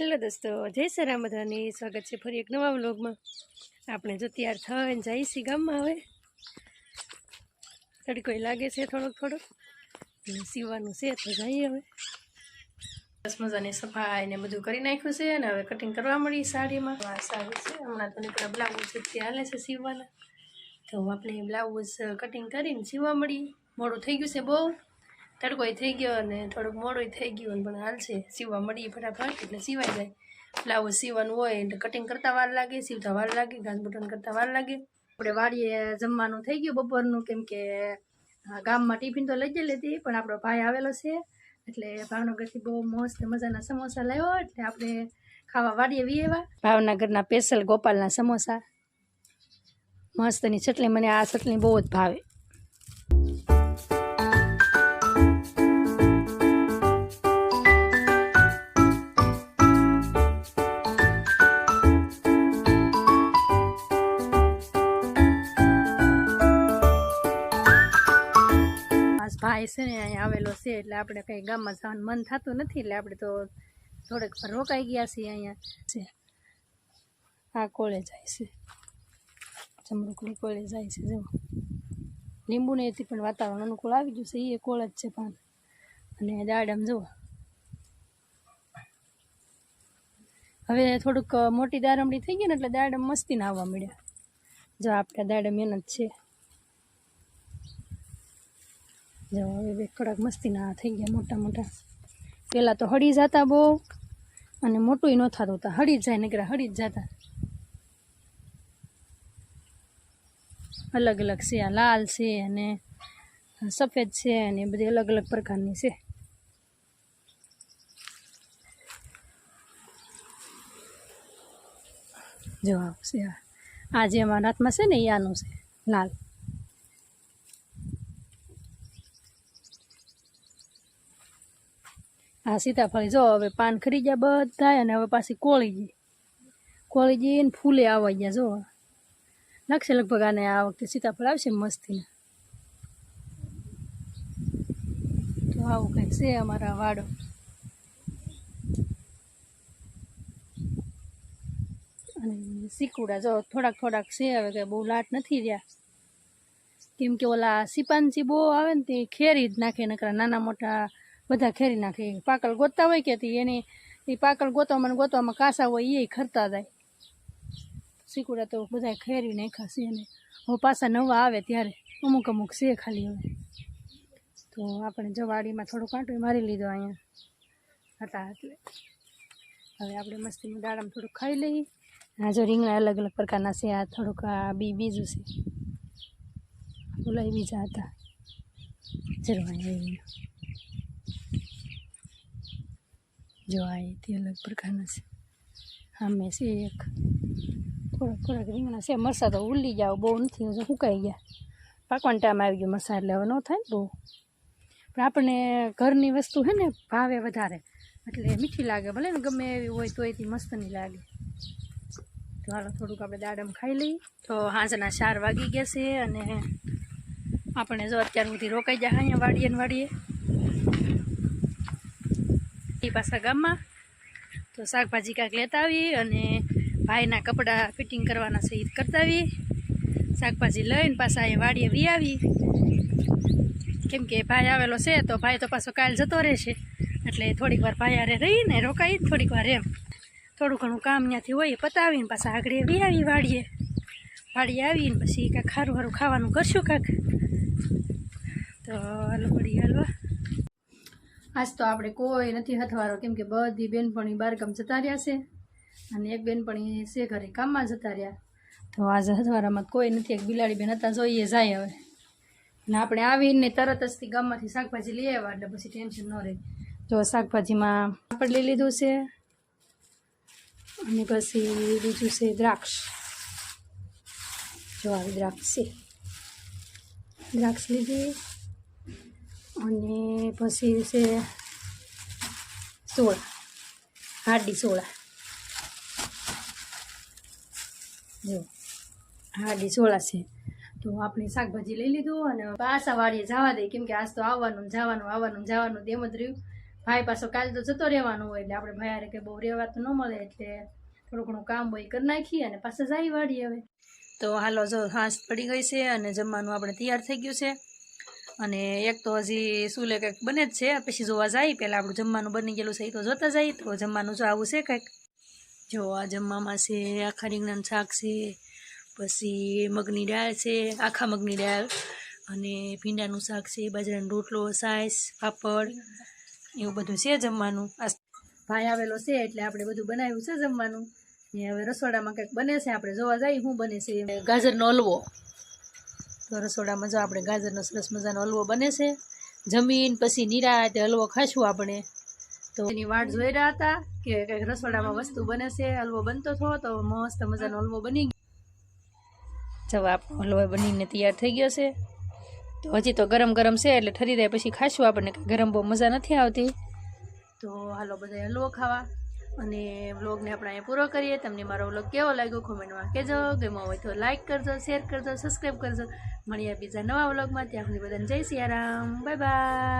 Hello દોસ્તો, જય સરામ બધાને સ્વાગત છે ફરી એક નવા વ્લોગમાં. આપણે જો તૈયાર થઈને જઈશી ગામમાં હવે. તડકોય લાગે છે થોડોક થોડોક. સીવાનું છે તો જઈએ હવે. બસ મજાની સફાઈ ને બધું કરી નાખ્યું છે અને હવે કટિંગ કરવા મળી સાડીમાં. આ સાડી છે, હમણાં તો નીકળ્યા બ્લાઉઝ ત્યાં હાલે છે સીવવાના. તો આપણે બ્લાઉઝ કટિંગ કરીને સીવવા મળી. મોડું થઈ ગયું છે બહુ. તડકોય થઈ ગયો અને થોડુંક મોડું થઈ ગયું પણ હાલશે. સીવવા મળી ફટાફટ, એટલે સીવાઈ જાય. બ્લાઉઝ સીવવાનું હોય એટલે કટિંગ કરતાં વાર લાગે, સીવતા વાર લાગે, ઘાસ બટન કરતાં વાર લાગે. આપણે વાડીએ જમવાનું થઈ ગયું બપોરનું, કેમ કે ગામમાં ટિફિન તો લઈ જ લેતી પણ આપણો ભાઈ આવેલો છે. એટલે ભાવનગરથી બહુ મસ્ત મજાના સમોસા લાવ્યો, એટલે આપણે ખાવા વાડીએ વી ભાવનગરના સ્પેશિયલ ગોપાલના સમોસા. મસ્તની ચટણી, મને આ ચટણી બહુ જ ભાવે. ભાઈ છે ને અહીંયા આવેલો છે એટલે આપણે કંઈ ગામમાં જવાનું મન થતું નથી એટલે આપણે તો થોડેક રોકાઈ ગયા છીએ અહીંયા. છે આ કોળે જાય છે. જમરૂકની કોળે જાય છે જો લીંબુને એથી પણ વાતાવરણ અનુકૂળ આવી ગયું છે, એ કોળ જ છે પાન અને દાડમ, જુઓ. હવે થોડુંક મોટી દારમડી થઈ ગઈ ને એટલે દાડમ મસ્તીને આવવા મળ્યા. જો આપણે દાડમ એના જ છે. જો હવે કડક મસ્તીના થઈ ગયા મોટા મોટા. પહેલાં તો હળી જતા બહુ, અને મોટું ન થતું હતા. હળી જાય નીકળ્યા હળી જ જતા. અલગ અલગ છે, આ લાલ છે અને સફેદ છે અને બધી અલગ અલગ પ્રકારની છે. જવાબ છે. આ. જે અમારા હાથમાં છે ને એ આનું છે, લાલ. આ સીતાફળી. જો હવે પાન ખરી ગયા બધા અને હવે પાછી કોળી ગઈ કોળી ગઈ ને ફૂલે આવવા ગયા, જો. લાગશે લગભગ આને આ વખતે સીતાફળ આવશે મસ્તી તો આવું કંઈક છે અમારા વાડો. અને સીકુડા જો, થોડાક થોડાક છે, હવે કંઈ બહુ લાટ નથી રહ્યા. કેમ કે ઓલા સિપાનસી બહુ આવે ને તે ખેરી જ નાખે, નકરા નાના મોટા બધા ખેરી નાખે. પાકલ ગોતતા હોય કે એની એ પાકલ ગોતવામાં ગોતવામાં કાસા હોય એ ખરતા જાય. શીકુડા તો બધા ખેરી નાખ્યા છે અને હવે પાછા નવા આવે ત્યારે અમુક અમુક છે ખાલી હવે. તો આપણે જવાડીમાં થોડો કાંટો મારી લીધો અહીંયા. હતા એટલે. હવે આપણે મસ્તીનું દાડામાં થોડુંક ખાઈ લઈએ. હા જો રીંગણા અલગ અલગ પ્રકારના છે, આ થોડુંક આ બી બીજું છે. ઓલા બીજા હતા. જરૂર એવી જો આ તે અલગ પ્રકારના છે. આમે છે એક. થોડાક થોડાક રીંગણા છે. મરસા તો ઉલી જાવ બહુ નથી હજુ સુકાઈ ગયા. પાકવાનો ટાઈમ આવી ગયો મરસા એટલે હવે ન થાય ને બહુ. પણ આપણને ઘરની વસ્તુ છે ને, ભાવે વધારે. એટલે મીઠી લાગે, ભલે ને ગમે એવી હોય તે મસ્ત નહીં લાગે. તો હાલો, થોડુંક આપણે દાડમ ખાઈ લઈએ તો હાંજના ચાર વાગી ગયા છે અને આપણે જો અત્યાર સુધી રોકાઈ જાય અહીંયા વાડીએ ને વાડીએ. એ પાછા ગામમાં. તો શાકભાજી કાંક લેતા આવી અને ભાઈના કપડાં ફિટિંગ કરવાના છે એ કરતા આવી. શાકભાજી લઈને પાછા એ વાડીએ વી આવી. કેમ કે ભાઈ આવેલો છે તો ભાઈ તો પાછો કાલ જતો રહેશે. એટલે થોડીક વાર ભાઈ આરે રહીને રોકાઈ થોડીક વાર એમ. થોડું ઘણું કામ ત્યાંથી હોય પતાવીને પાછા આગળ વી આવી વાડીએ. વાડીએ આવીને પછી કાંઈક ખારું ખારું ખાવાનું કરશું કાંક તો હાલો વળી હાલવા. આજ તો આપણે કોઈ નથી હથવારો. કેમ કે બધી બહેનપણી બારગામ જતા રહ્યા છે અને એક બહેનપણી છે ઘરે કામમાં જતા રહ્યા. તો આજે હથવારામાં કોઈ નથી. એક બિલાડી બેન હતા, જોઈએ જાય હવે. અને આપણે આવીને તરત જ ગામમાંથી શાકભાજી લઈ આવ્યા એટલે પછી ટેન્શન ન રહે. જો શાકભાજીમાં આપણે લઈ લીધું છે અને પછી બીજું છે દ્રાક્ષ. જો આવી દ્રાક્ષ છે. દ્રાક્ષ લીધી. અને પછી છે સોળા હાડી સોળા. જો હાડી સોળા છે. તો આપણે શાકભાજી લઈ લીધું અને પાછા વાડીએ જવા દઈએ કેમ કે આજ તો આવવાનું જવાનું આવવાનું જવાનું તેમ જ રહ્યું. ભાઈ પાછો કાલે તો જતો રહેવાનું હોય એટલે આપણે ભાઈ હારે કે બહુ તો ન મળે, એટલે થોડું ઘણું કામ હોય કરી નાખીએ અને પાછા જાય વાળીએ હવે. તો હાલો, જો હાંસ પડી ગઈ છે અને જમવાનું આપણે તૈયાર થઈ ગયું છે. અને એક તો હજી શું લે કંઈક બને જ છે પછી જોવા જાય. પહેલાં આપણું જમવાનું બની ગયેલું છે, એ તો જોતા જાય. તો જમવાનું જો આવું છે કંઈક. જો આ જમવામાં છે, આખા રીંગણાનું શાક છે, પછી મગની દાળ છે, આખા મગની દાળ. અને ભીંડાનું શાક છે, બાજરાનો રોટલો, સાઈસ, પાપડ, એવું બધું છે જમવાનું. ભાઈ આવેલો છે એટલે આપણે બધું બનાવ્યું છે જમવાનું. હવે રસોડામાં કંઈક બને છે, આપણે જોવા જઈએ શું બને છે. ગાજરનો હલવો. તો રસોડામાં જો આપણે ગાજરનો સરસ મજાનો હલવો બને છે. જમીન, પછી નિરાતે હલવો ખાશું આપણે. તો એની વાટ જોઈ રહ્યા હતા કે કંઈક રસોડામાં વસ્તુ બને છે. હલવો બનતો થો તો મસ્ત મજાનો હલવો બની ગયો. જવા આપણો હલવો બનીને તૈયાર થઈ ગયો છે. તો હજી તો ગરમ ગરમ છે એટલે ઠરી જાય પછી ખાશું આપણને ગરમ બહુ મજા નથી આવતી. તો હાલો બધા હલવો ખાવા. અને વ્લોગને આપણે અહીંયા પૂરો કરીએ. તમને મારો વ્લોગ કેવો લાગ્યો કોમેન્ટમાં કહેજો. ગમ્યો હોય તો લાઇક કરજો શેર કરજો સબસ્ક્રાઈબ કરજો. મળીએ બીજા નવા વ્લોગમાં. ત્યાં સુધી બધાને જય સિયારામ. Bye bye